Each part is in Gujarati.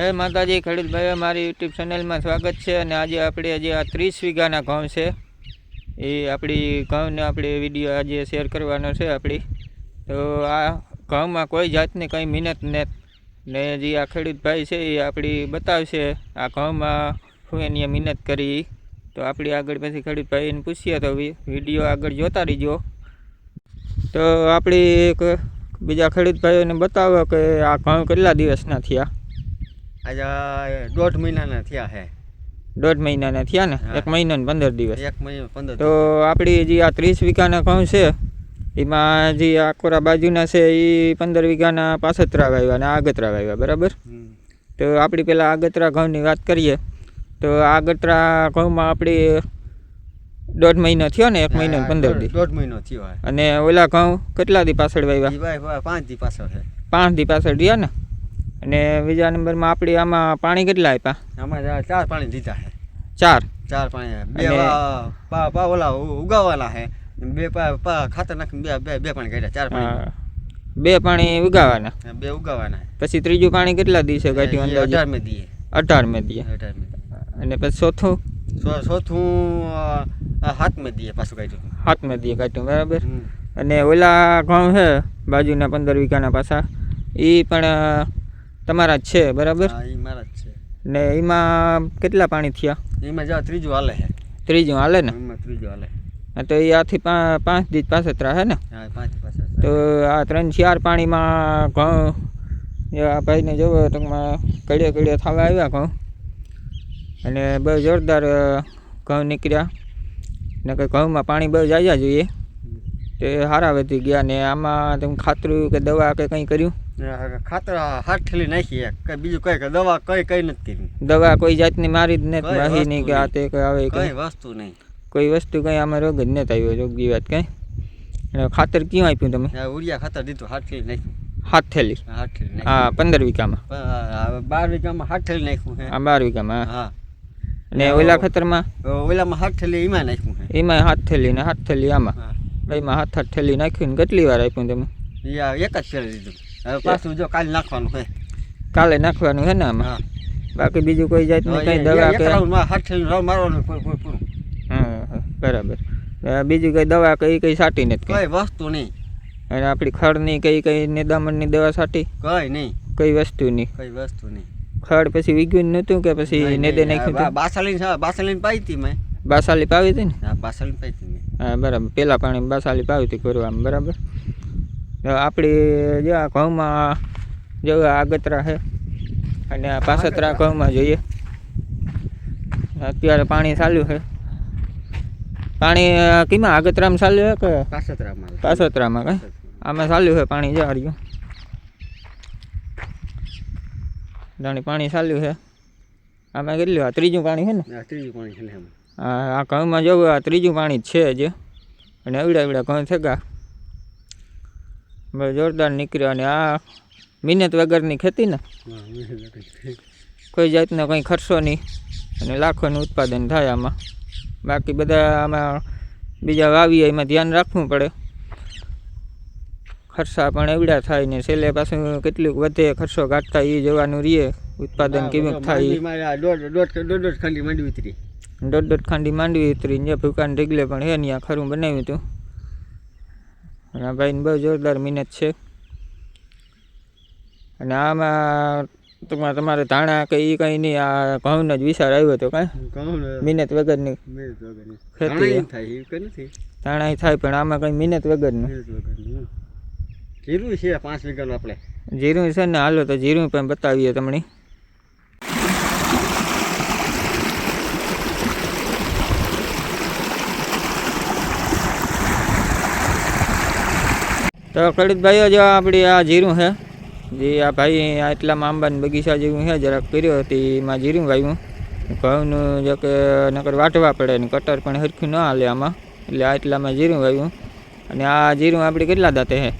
હે માતાજી ખેડૂતભાઈઓ મારી યુટ્યુબ ચેનલમાં સ્વાગત છે અને આજે આપણે જે આ ત્રીસ વીઘાના ઘઉં છે, એ આપણી ઘઉંને આપણે વીડિયો આજે શેર કરવાનો છે આપણી. તો આ ઘઉંમાં કોઈ જાતની કંઈ મહેનત ને ને જે આ ખેડૂતભાઈ છે એ આપણી બતાવશે, આ ઘઉંમાં શું એની મહેનત કરી. તો આપણી આગળ પછી ખેડૂતભાઈને પૂછીએ તો વીડિયો આગળ જોતા રહીજો. તો આપણી એક બીજા ખેડૂતભાઈઓને બતાવો કે આ ઘઉં કેટલા દિવસના થયા? આજે દોઢ મહિનાના થયા છે દોઢ મહિનાના થયા ને? એક મહિનો ને પંદર દિવસ. એક મહિનો પંદર તો આપણી જે આ ત્રીસ વીઘાના ઘઉં છે એમાં જે આ કોરા બાજુના છે એ પંદર વીઘાના પાસતરા વાવ્યા અને આગતરા વાવ્યા બરાબર? તો આપણી પહેલાં આગતરા ઘઉંની વાત કરીએ તો આગતરા ઘઉંમાં આપણી દોઢ મહિનો થયો ને એક મહિનો પંદર દી. દોઢ મહિનો થયો અને ઓલા ઘઉં કેટલા દી પાછળ વાવ્યા? પાંચ દી પાછળ પાંચ દી પાછળ રહ્યા ને? અને બીજા નંબરમાં આપણે આમાં પાણી કેટલા આપ્યા? આમાં ચાર પાણી દીધા છે. ચાર? ચાર પાણી બે પા પા ઓલા ઉગાવાના છે. બે પા પા ખાતર નાખી બે બે બે પાણી કાઢ્યા ચાર પાણી બે પાણી ઉગાવાના? બે ઉગાવવાના પછી ત્રીજું પાણી કેટલા દિવસે કાઢ્યું અંદર અઢાર મે દીએ અઢાર મે દીએ અઢાર મેં અને પછી ચોથું? ચોથું હાથ મે દીએ પાછું કાઢ્યું. હાથ મે દીએ કાઢ્યું બરાબર? અને ઓલા ઘઉં છે બાજુના પંદર વીઘાના પાછા એ પણ તમારા જ છે બરાબર? હા, ઈ મારા જ છે. ને એમાં કેટલા પાણી થયા? એમાં જા ત્રીજું હાલે છે. ત્રીજું હાલે ને? એમાં ત્રીજું હાલે હા, તો એ આથી પા- પાંચ દી પાસતરા હે ને? હા પાંચ તો આ ત્રણ ચાર પાણીમાં ઘઉં એ આ ભાઈને જોવો ટૂંકમાં કડીએ કડીએ થવા આવ્યા ઘઉં. અને બહુ જોરદાર અ, ઘઉં નીકળ્યા. ને કે ઘઉંમાં પાણી બહુ જાજા જોઈએ. તે સારા વધી ગયા ને આમાં તમે ખાતરું કે દવા કે કંઈ કર્યું? ખાતર હાથ ઠેલી નાખી એક કઈ બીજું કઈ કઈ દવા કઈ કઈ નથી કરી દવા કોઈ જાતની મારી જ નથી કઈ વાહીની વસ્તુ કે આ નહીં. તે કે આવે કઈ કંઈ. વસ્તુ નહીં. કોઈ વસ્તુ કંઈ આમાં રોગ જ નથી આવ્યો રોગની વાત કંઈ. અને ખાતર ક્યાં આપ્યું તમે? આ ઉડિયા ખાતર દીધું હાથ ઠેલી નાખ્યું. હાથ થેલી હાથ ઠેલી હા પંદર વીઘામાં. નાખ્યું આ બાર વીઘામાં હાથ ઠેલી નાખ્યું છે આ બાર વીઘામાં હા. હા. ને ઓલા ખેતરમાં? ઓલામાં હાથ ઠેલી એમાં નાખ્યું છે એમાં હાથ થેલી ને હાથ થેલી આમાં. હા. એમાં હાથ હાથ થેલી નાખ્યું ને કેટલી વાર આપ્યું તમે? ઈ આ એક જ ફેરી દીધું. હવે પાછું જો કાલે નાખવાનું છે. કાલે નાખવાનું છે ને આમાં? હા. બાકી બીજું કોઈ જાતની કંઈ દવા કે મારવાનું પૂરું. હા હા, બરાબર. બીજું કઈ દવા કઈ કઈ સાટી નથી કઈ? વસ્તુ નહીં. અને આપણી ખડની કઈ કઈ નિદામણની દવા સાટી? કઈ નહીં. કઈ વસ્તુની? કઈ વસ્તુ નહીં. ખડ પછી વીગ્યું નહોતું કે પછી નેદે નાખ્યું બાસાલી? બાસાલીન પાઈ હતી મેં. બાસાલી પાવી હતી ને? હા બાસાલીન પાઈ હતી હા બરાબર. પેલા પાણી બાસાલી પાવી હતી કરવામાં બરાબર. આપણી જો આ ઘઉંમાં જો આગતરા છે અને આ પાસતરા ઘઉંમાં જોઈએ. અત્યારે પાણી ચાલ્યું છે. પાણી કીમાં આગતરામાં ચાલ્યું છે કે પાસતરામાં પાસતરામાં કઈ? આમાં ચાલ્યું છે પાણી જા રહ્યું જાણી પાણી ચાલ્યું છે. આમાં કેટલું આ ત્રીજું પાણી છે ને? ત્રીજું પાણી છે ને આ આ ઘઉંમાં જવું આ ત્રીજું પાણી છે જે અને એવડા એવડા ઘઉં થેગા. જોરદાર નીકળ્યો અને આ મહેનત વગરની ખેતી. ને કોઈ જાતનો કંઈ ખર્ચો નહીં અને લાખોનું ઉત્પાદન થાય આમાં. બાકી બધા આમાં બીજા વાવીએ એમાં ધ્યાન રાખવું પડે. ખર્ચા પણ એવડા થાય ને છેલ્લે પાછું કેટલું વધે ખર્ચો કાઢતા એ જોવાનું રહીએ ઉત્પાદન કેવું થાય દોઢ દોઢ ખાંડી માંડવી ઉતરી. દોઢ દોઢ ખાંડી માંડવી ઉતરી ને ભૂકાન ડીગલે પણ હે ત્યાં ખરું બનાવ્યું હતું અને આ ભાઈની બહુ જોરદાર મહેનત છે. અને આમાં ટૂંકમાં તમારે ધાણા કે એ કંઈ નહીં આ ઘઉંનો જ વિચાર આવ્યો હતો કાંઈ? મહેનત વગરની. ખેતી ધાણા થાય પણ આમાં કંઈ મહેનત વગરનું. જીરું છે પાંચ વીઘાનું આપણે. જીરું છે ને હાલો તો જીરું પણ બતાવીએ તમને. તો ભાઈઓ જો આપણી આ જીરું છે જે આ ભાઈ આટલામાં આંબાના બગીચા જેવું છે જરાક કર્યો હતી એમાં જીરું વાવ્યું ઘઉંનું જો કે નકર વાટવા પડે ને કટર પણ હરખું ન હાલે આમાં એટલે આટલામાં જીરું વાવ્યું અને આ જીરું આપણે કેટલા દાંતે છે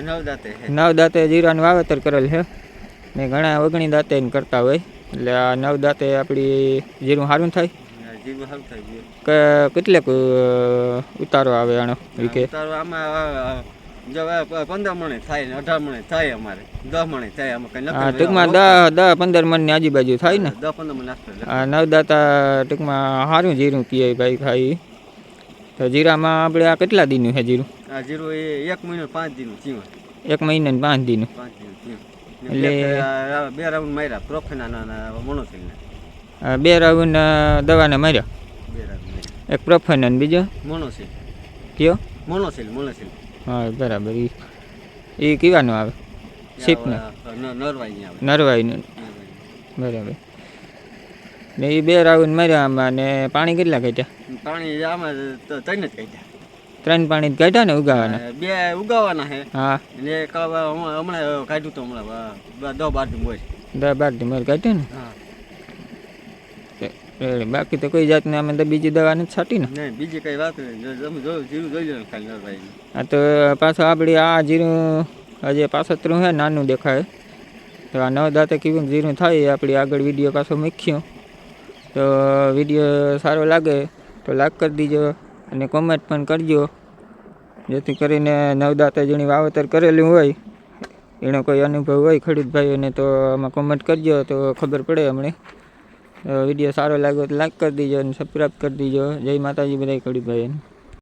નવ દાંતે નવ દાંતે જીરાનું વાવેતર કરેલ છે ને ઘણા ઓગણી દાંતે કરતા હોય એટલે આ નવ દાંતે આપણી જીરું સારું થાય? આ કે કેટલેક ઉતારો આવે આનો વીકે? ઉતારો આમાં પંદર મણે થાય ને અઢાર મણે થાય અમારે. દસ મણે થાય અમે કઈ નક્કી ટૂંકમાં દસ દસ પંદર મણની આજુબાજુ થાય ને. દસ પંદર મણ નવદાતા ટૂંકમાં સારું જીરું પીએ ભાઈ ખાઈ તો જીરામાં આપણે આ કેટલા દિનનું છે જીરું? આ જીરું એ એક મહિનો પાંચ દિનનું થયું એક મહિના ને પાંચ દીનું પાંચ દિન એટલે- બે- રાઉન્ડ માર્યા પ્રોફેના ના મોનોસિલના બે રાઉન્ડ દવાને માર્યા? બે રાઉન્ડ એક પ્રોફેન બીજો? મોનોસિલ કયો? મોનોસિલ મોનોસિલ હા બરાબર. એ એ કીવાનું આવે? શીપને નરવાઈ આવે. નરવાઈનું બરાબર. ને એ બે રાઉન્ડ માર્યા આમાં ને પાણી કેટલા કાઢ્યા? પાણી આમાં તો ત્રણ જ કાઢ્યા. ત્રણ પાણી જ કાઢ્યા ને ઉગાવાના? બે ઉગાવાના હે હા. ને હમણાં કાઢ્યું તો હમણાં દસ બાર દિન હોય દસ બારથી મોર કાઢ્યા ને? હા. રેડી. બાકી તો કોઈ જાતની અમે તો બીજી દવા નથી છાટી ને. નહીં બીજી કઈ વાત નહીં. તમે જીરું જોઈ લો ખાલી નરવાઈ આ તો પાછું આપણે આ જીરું હજી પાછતરું છે નાનું દેખાય. તો આ નવ દાંતે કેવું જીરું થાય આપણી આગળ વીડિયો પાછો મૂક્યો. તો વીડિયો સારો લાગે તો લાઈક કરી દીજો અને કોમેન્ટ પણ કરજો. જેથી કરીને નવદાતે જેની વાવેતર કરેલું હોય એનો કોઈ અનુભવ હોય ખેડૂત ભાઈઓને તો આમાં કોમેન્ટ કરજો તો ખબર પડે અમને. વીડિયો સારો લાગ્યો તો લાઈક કરી દીજો અને સબસ્ક્રાઈબ કરી દીજો. જય માતાજી બધા ભાઈઓને